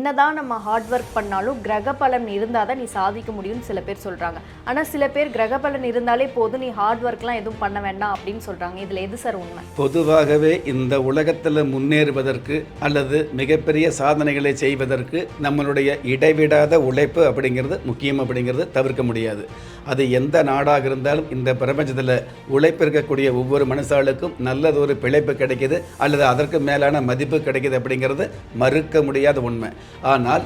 என்னதான் நம்ம hard work பண்ணாலும் கிரக பலன் இருந்தால் தான் நீ சாதிக்க முடியும்னு சில பேர் சொல்கிறாங்க ஆனால் சில பேர் கிரக பலன் இருந்தாலே போதும் நீ ஹார்ட் ஒர்க்லாம் எதுவும் பண்ண வேண்டாம் அப்படின்னு சொல்கிறாங்க இதில் எது சார் உண்மை? பொதுவாகவே இந்த உலகத்தில் முன்னேறுவதற்கு அல்லது மிகப்பெரிய சாதனைகளை செய்வதற்கு நம்மளுடைய இடைவிடாத உழைப்பு அப்படிங்கிறது முக்கியம் அப்படிங்கிறது தவிர்க்க முடியாது. அது எந்த நாடாக இருந்தாலும் இந்த பிரபஞ்சத்தில் உழைப்பிருக்கக்கூடிய ஒவ்வொரு மனுஷாளுக்கும் நல்லதொரு பிழைப்பு கிடைக்கிது அல்லது அதற்கு மேலான மதிப்பு கிடைக்கிது அப்படிங்கிறது மறுக்க முடியாத உண்மை. ஆனால்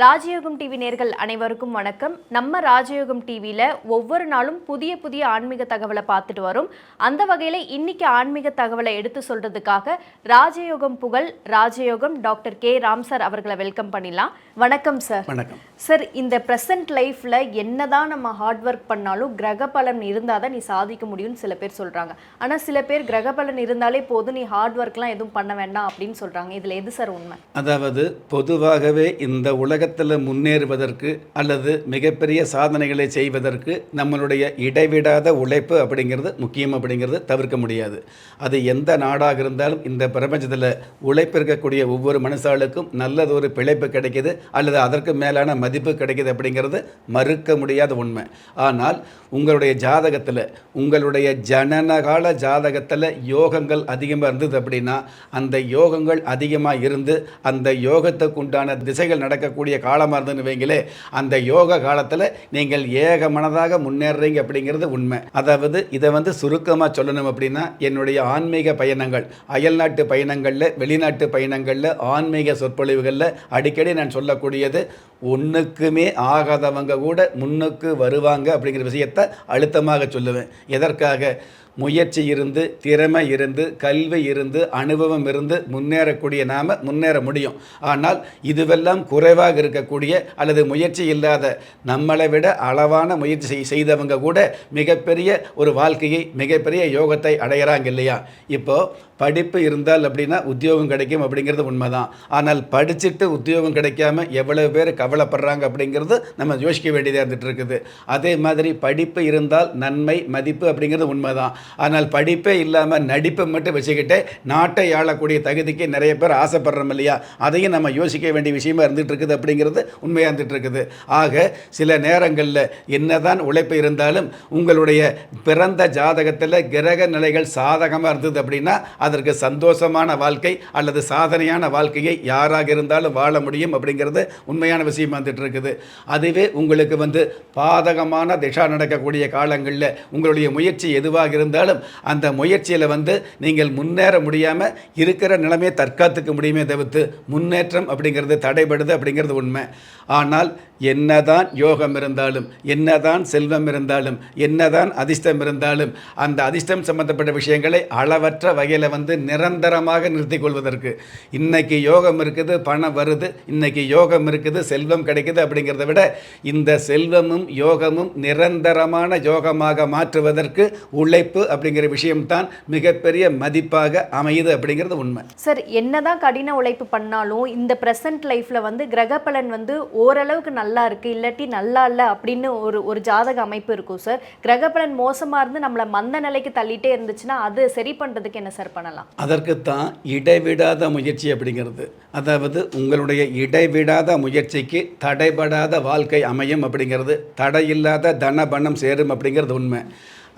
ராஜயோகம் டிவி நேர்கள் அனைவருக்கும் வணக்கம். நம்ம ராஜயோகம் டிவியில் ஒவ்வொரு நாளும் புதிய புதிய ஆன்மீக தகவலை பார்த்துட்டு வரோம். அந்த வகையில் இன்னைக்கு ஆன்மீக தகவலை எடுத்து சொல்றதுக்காக ராஜயோகம் புகழ் ராஜயோகம் டாக்டர் கே. ராம் சார் அவர்களை வெல்கம் பண்ணிடலாம். வணக்கம் சார். வணக்கம். சார் இந்த ப்ரெசன்ட் லைஃப்பில் என்னதான் நம்ம ஹார்ட் ஒர்க் பண்ணாலும் கிரக பலன் இருந்தால் தான் நீ சாதிக்க முடியும்னு சில பேர் சொல்கிறாங்க ஆனால் சில பேர் கிரக பலன் இருந்தாலே போதும் நீ ஹார்ட் ஒர்க்லாம் எதுவும் பண்ண வேண்டாம் அப்படின்னு சொல்கிறாங்க இதில் எது சார் உண்மை? அதாவது பொதுவாகவே இந்த உலகத்தில் முன்னேறுவதற்கு அல்லது மிகப்பெரிய சாதனைகளை செய்வதற்கு நம்மளுடைய இடைவிடாத உழைப்பு அப்படிங்கிறது முக்கியம் அப்படிங்கிறது தவிர்க்க முடியாது. அது எந்த நாடாக இருந்தாலும் இந்த பிரபஞ்சத்தில் உழைப்பு இருக்கக்கூடிய ஒவ்வொரு மனுஷாளுக்கும் நல்லதொரு பிழைப்பு கிடைக்குது அல்லது அதற்கு மேலான மதிப்பு கிடைக்குது அப்படிங்கிறது மறுக்க முடியாத உண்மை. ஆனால் உங்களுடைய ஜாதகத்தில் உங்களுடைய ஜனனகால ஜாதகத்தில் யோகங்கள் அதிகமாக இருந்தது அப்படின்னா அந்த யோகங்கள் அதிகமாக இருந்து அந்த யோகத்துக்கு உண்டான திசைகள் நடக்கக்கூடிய காலமாக இருந்ததுன்னு வைங்களே அந்த யோக காலத்தில் நீங்கள் ஏக மனதாக முன்னேறுறீங்க அப்படிங்கிறது உண்மை. அதாவது இதை வந்து சுருக்கமாக சொல்லணும் அப்படின்னா என்னுடைய ஆன்மீக பயணங்கள் அயல்நாட்டு பயணங்களில் வெளிநாட்டு பயணங்களில் ஆன்மீக சொற்பொழிவுகளில் அடிக்கடி நான் சொல்லக்கூடியது ஒன்றுக்குமே ஆகாதவங்க கூட முன்னுக்கு வருவாங்க அப்படிங்கிற விஷயத்தை அழுத்தமாக சொல்லுவேன். எதற்காக? முயற்சி இருந்து திறமை இருந்து கல்வி இருந்து அனுபவம் இருந்து முன்னேறக்கூடிய நாம் முன்னேற முடியும். ஆனால் இதுவெல்லாம் குறைவாக இருக்கக்கூடிய அல்லது முயற்சி இல்லாத நம்மளை விட அளவான முயற்சி செய்- செய்தவங்க கூட மிகப்பெரிய ஒரு வாழ்க்கையை மிகப்பெரிய யோகத்தை அடையிறாங்க இல்லையா? இப்போது படிப்பு இருந்தால் அப்படின்னா உத்தியோகம் கிடைக்கும் அப்படிங்கிறது உண்மைதான். ஆனால் படிச்சுட்டு உத்தியோகம் கிடைக்காம எவ்வளவு பேர் கவலைப்படுறாங்க அப்படிங்கிறது நம்ம யோசிக்க வேண்டியதாக இருந்துட்டு இருக்குது அதே மாதிரி படிப்பு இருந்தால் நன்மை மதிப்பு அப்படிங்கிறது உண்மைதான். ஆனால் படிப்பே இல்லாமல் நடிப்பை மட்டும் வச்சுக்கிட்டு நாட்டை ஆளக்கூடிய தகுதிக்கு நிறைய பேர் ஆசைப்படுறோம் இல்லையா? அதையும் நம்ம யோசிக்க வேண்டிய விஷயமா இருந்துட்டு இருக்குது அப்படிங்கிறது உண்மையாக இருந்துட்டு இருக்குது ஆக சில நேரங்களில் என்னதான் உழைப்பு இருந்தாலும் உங்களுடைய பிறந்த ஜாதகத்தில் கிரக நிலைகள் சாதகமாக இருந்தது அப்படின்னா அதற்கு சந்தோஷமான வாழ்க்கை அல்லது சாதனையான வாழ்க்கையை யாராக இருந்தாலும் வாழ முடியும் அப்படிங்கிறது உண்மையான விஷயம். வந்துட்டு இருக்குது அதுவே உங்களுக்கு வந்து பாதகமான திசா நடக்கக்கூடிய காலங்களில் உங்களுடைய முயற்சி எதுவாக இருந்தாலும் அந்த முயற்சியில் வந்து நீங்கள் முன்னேற முடியாமல் இருக்கிற நிலைமையை தற்காத்துக்க முடியுமே தவிர்த்து முன்னேற்றம் அப்படிங்கிறது தடைபடுது அப்படிங்கிறது உண்மை. ஆனால் என்னதான் யோகம் இருந்தாலும் என்னதான் செல்வம் இருந்தாலும் என்னதான் அதிர்ஷ்டம் இருந்தாலும் அந்த அதிர்ஷ்டம் சம்பந்தப்பட்ட விஷயங்களை அளவற்ற வகையில் வந்து நிரந்தரமாக நிறுத்திக் கொள்வதற்கு. இன்னைக்கு யோகம் இருக்குது பணம் வருது இன்னைக்கு யோகம் இருக்குது செல்வம் கிடைக்குது அப்படிங்கிறத விட இந்த செல்வமும் யோகமும் நிரந்தரமான யோகமாக மாற்றுவதற்கு உழைப்பு அப்படிங்கிற விஷயம்தான் மிகப்பெரிய மதிப்பாக அமையுது அப்படிங்கிறது உண்மை. சார் என்னதான் கடின உழைப்பு பண்ணாலும் இந்த ப்ரெசன்ட் லைஃப்ல வந்து கிரக பலன் வந்து ஓரளவுக்கு நல்ல இருக்கு இல்லாட்டி நல்லா இல்லை அப்படின்னு ஒரு ஒரு ஜாதக அமைப்பு இருக்கும் சார். கிரகப்பலன் மோசமாக இருந்து நம்மளை மந்த நிலைக்கு தள்ளிட்டே இருந்துச்சுன்னா அது சரி பண்ணுறதுக்கு என்ன சார் பண்ணலாம்? அதற்குத்தான் இடைவிடாத முயற்சி அப்படிங்கிறது. அதாவது உங்களுடைய இடைவிடாத முயற்சிக்கு தடைபடாத வாழ்க்கை அமையும் அப்படிங்கிறது. தடையில்லாத தன பணம் சேரும் அப்படிங்கிறது உண்மை.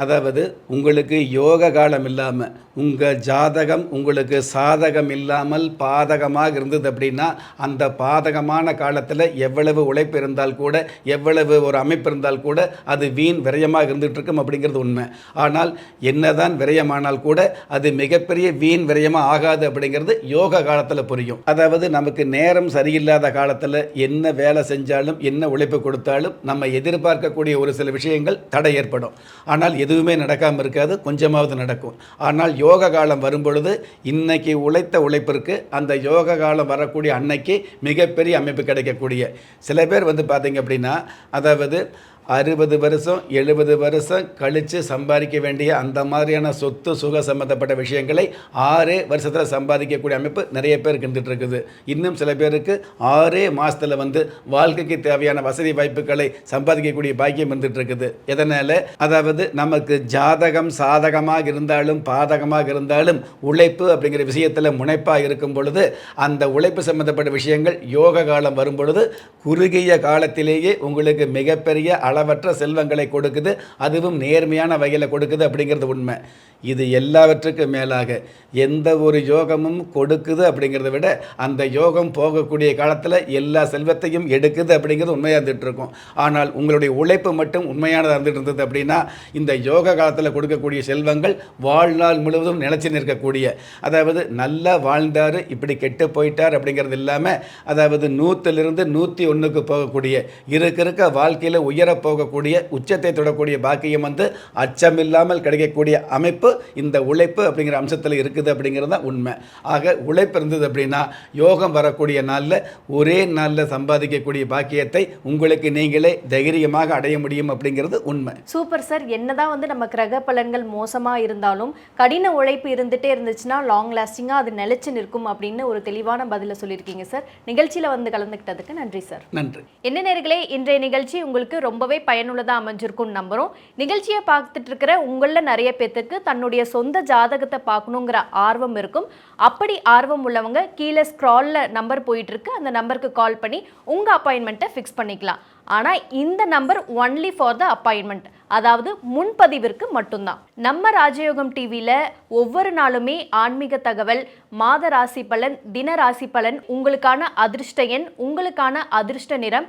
அதாவது உங்களுக்கு யோக காலம் இல்லாமல் உங்கள் ஜாதகம் உங்களுக்கு சாதகம் இல்லாமல் பாதகமாக இருந்தது அப்படின்னா அந்த பாதகமான காலத்தில் எவ்வளவு உழைப்பு இருந்தால் கூட எவ்வளவு ஒரு அமைப்பு இருந்தால் கூட அது வீண் விரயமாக இருந்துகிட்ருக்கும் அப்படிங்கிறது உண்மை. ஆனால் என்னதான் விரயமானால் கூட அது மிகப்பெரிய வீண் விரயமாக ஆகாது அப்படிங்கிறது யோக காலத்தில் புரியும். அதாவது நமக்கு நேரம் சரியில்லாத காலத்தில் என்ன வேலை செஞ்சாலும் என்ன உழைப்பு கொடுத்தாலும் நம்ம எதிர்பார்க்கக்கூடிய ஒரு சில விஷயங்கள் தடை ஏற்படும். ஆனால் எது எதுவுமே நடக்காமல் இருக்காது கொஞ்சமாவது நடக்கும். ஆனால் யோக காலம் வரும்பொழுது இன்னைக்கு உழைத்த உழைப்பிற்கு அந்த யோக காலம் வரக்கூடிய அன்னைக்கு மிகப்பெரிய அமைப்பு கிடைக்கக்கூடிய. சில பேர் வந்து பார்த்தீங்க அப்படின்னா அதாவது அறுபது வருஷம் எழுபது வருஷம் கழித்து சம்பாதிக்க வேண்டிய அந்த மாதிரியான சொத்து சுக சம்மந்தப்பட்ட விஷயங்களை ஆறே வருஷத்தில் சம்பாதிக்கக்கூடிய அமைப்பு நிறைய பேர் இருந்துட்டு இருக்குது இன்னும் சில பேருக்கு ஆறே மாதத்தில் வந்து வாழ்க்கைக்கு தேவையான வசதி வாய்ப்புகளை சம்பாதிக்கக்கூடிய பாக்கியம் இருந்துட்டு இருக்குது எதனால்? அதாவது நமக்கு ஜாதகம் சாதகமாக இருந்தாலும் பாதகமாக இருந்தாலும் உழைப்பு அப்படிங்கிற விஷயத்தில் முனைப்பாக இருக்கும் பொழுது அந்த உழைப்பு சம்பந்தப்பட்ட விஷயங்கள் யோக காலம் வரும் பொழுது குறுகிய காலத்திலேயே உங்களுக்கு மிகப்பெரிய அளவற்ற செல்வங்களை கொடுக்குது அதுவும் நேர்மையான வகையில் கொடுக்குது அப்படிங்கிறது உண்மை. இது எல்லாவற்றுக்கும் மேலாக எந்த ஒரு யோகமும் கொடுக்குது அப்படிங்கிறத விட அந்த யோகம் போகக்கூடிய காலத்தில் எல்லா செல்வத்தையும் எடுக்குது அப்படிங்கிறது உண்மையாக இருந்துட்டு இருக்கும் ஆனால் உங்களுடைய உழைப்பு மட்டும் உண்மையானதாக இருந்துட்டு இருந்தது அப்படின்னா இந்த யோக காலத்தில் கொடுக்கக்கூடிய செல்வங்கள் வாழ்நாள் முழுவதும் நிலச்சி நிற்கக்கூடிய அதாவது நல்லா வாழ்ந்தார் இப்படி கெட்டு போயிட்டார் அப்படிங்கிறது இல்லாமல் அதாவது நூற்றிலிருந்து நூற்றி ஒன்றுக்கு போகக்கூடிய இருக்க இருக்க வாழ்க்கையில் உயர உயரப் போகக்கூடிய உச்சத்தை தொடக்கூடிய பாக்கியம் வந்து அச்சமில்லாமல் கிடைக்கக்கூடிய அமைப்பு இந்த உழைப்பு அப்படிங்கிற அம்சத்தில் இருக்குது அப்படிங்கிறது தான் உண்மை. ஆக உழைப்பு இருந்தது அப்படின்னா யோகம் வரக்கூடிய நாளில் ஒரே நாளில் சம்பாதிக்கக்கூடிய பாக்கியத்தை உங்களுக்கு நீங்களே தைரியமாக அடைய முடியும் அப்படிங்கிறது உண்மை. Super sir. என்னதான் வந்து நம்ம கிரக பலன்கள் மோசமா இருந்தாலும் கடின உழைப்பு இருந்துட்டே இருந்துச்சுன்னா லாங் லாஸ்டிங்கா அது நிலைச்சு நிற்கும் அப்படின்னு ஒரு தெளிவான பதில சொல்லியிருக்கீங்க சார். நிகழ்ச்சியில வந்து கலந்துக்கிட்டதுக்கு நன்றி சார். நன்றி. என்ன நேர்களே இன்றைய நிகழ்ச்சி உங்களுக்கு ரொம்பவே பயனுள்ளதாக அமைஞ்சிருக்கும்னு நம்புகிறோம் நிகழ்ச்சியை பார்த்துட்டு இருக்கிற உங்களில் நிறைய பேர்த்துக்கு தன்னுடைய சொந்த ஜாதகத்தை பார்க்கணுங்கிற ஆர்வம் இருக்கும். அப்படி ஆர்வம் உள்ளவங்க கீழே ஸ்க்ரால்ல நம்பர் போயிட்டுருக்கு அந்த நம்பருக்கு கால் பண்ணி உங்கள் அப்பாயின்மெண்ட்டை ஃபிக்ஸ் பண்ணிக்கலாம். ஆனால் இந்த number only for the appointment அதாவது முன்பதிவிற்கு மட்டும்தான். நம்ம ராஜயோகம் டிவியில் ஒவ்வொரு நாளுமே ஆன்மீக தகவல் மாத ராசி பலன் தின ராசி பலன் உங்களுக்கான அதிர்ஷ்ட எண் உங்களுக்கான அதிர்ஷ்ட நிறம்